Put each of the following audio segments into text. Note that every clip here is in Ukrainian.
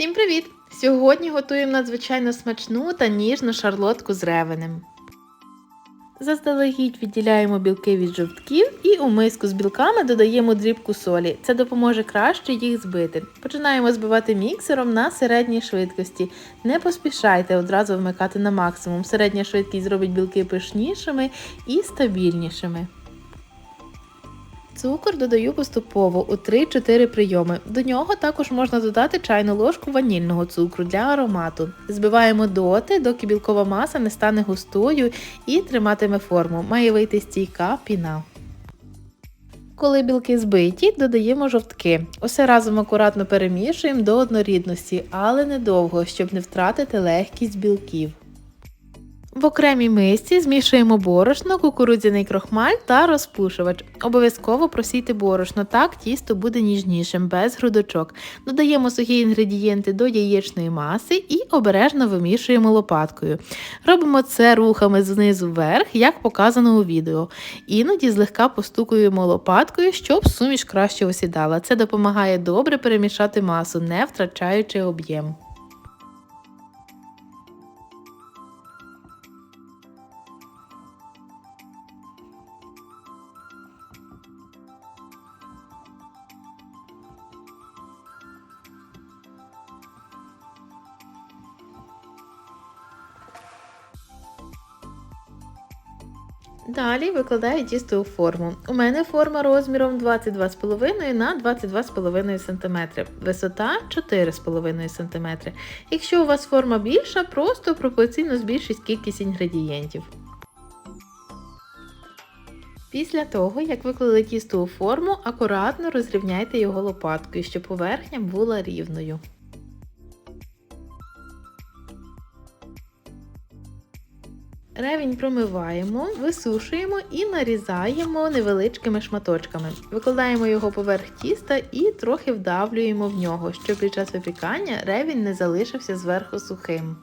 Всім привіт! Сьогодні готуємо надзвичайно смачну та ніжну шарлотку з ревенем. Заздалегідь відділяємо білки від жовтків і у миску з білками додаємо дрібку солі. Це допоможе краще їх збити. Починаємо збивати міксером на середній швидкості. Не поспішайте одразу вмикати на максимум. Середня швидкість зробить білки пишнішими і стабільнішими. Цукор додаю поступово у 3-4 прийоми. До нього також можна додати чайну ложку ванільного цукру для аромату. Збиваємо доти, доки білкова маса не стане густою і триматиме форму. Має вийти стійка піна. Коли білки збиті, додаємо жовтки. Усе разом акуратно перемішуємо до однорідності, але недовго, щоб не втратити легкість білків. В окремій мисці змішуємо борошно, кукурудзяний крохмаль та розпушувач. Обов'язково просійте борошно, так тісто буде ніжнішим, без грудочок. Додаємо сухі інгредієнти до яєчної маси і обережно вимішуємо лопаткою. Робимо це рухами знизу вверх, як показано у відео. Іноді злегка постукуємо лопаткою, щоб суміш краще осідала. Це допомагає добре перемішати масу, не втрачаючи об'єм. Далі викладаю тісто у форму. У мене форма розміром 22,5 на 22,5 см, висота 4,5 см. Якщо у вас форма більша, просто пропорційно збільшіть кількість інгредієнтів. Після того, як виклали тісто у форму, акуратно розрівняйте його лопаткою, щоб поверхня була рівною. Ревінь промиваємо, висушуємо і нарізаємо невеличкими шматочками. Викладаємо його поверх тіста і трохи вдавлюємо в нього, щоб під час випікання ревінь не залишився зверху сухим.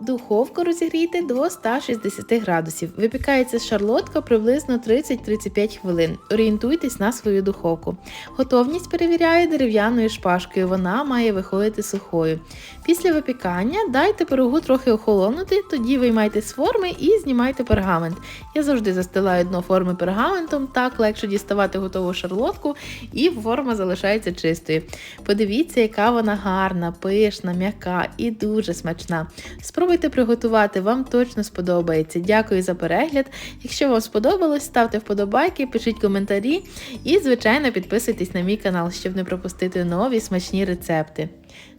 Духовку розігрійте до 160 градусів. Випікається шарлотка приблизно 30-35 хвилин. Орієнтуйтесь на свою духовку. Готовність перевіряю дерев'яною шпажкою, вона має виходити сухою. Після випікання дайте пирогу трохи охолонути, тоді виймайте з форми і знімайте пергамент. Я завжди застилаю дно форми пергаментом, так легше діставати готову шарлотку, і форма залишається чистою. Подивіться, яка вона гарна, пишна, м'яка і дуже смачна. Спробуйте приготувати, вам точно сподобається. Дякую за перегляд. Якщо вам сподобалось, ставте вподобайки, пишіть коментарі і, звичайно, підписуйтесь на мій канал, щоб не пропустити нові смачні рецепти.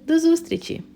До зустрічі!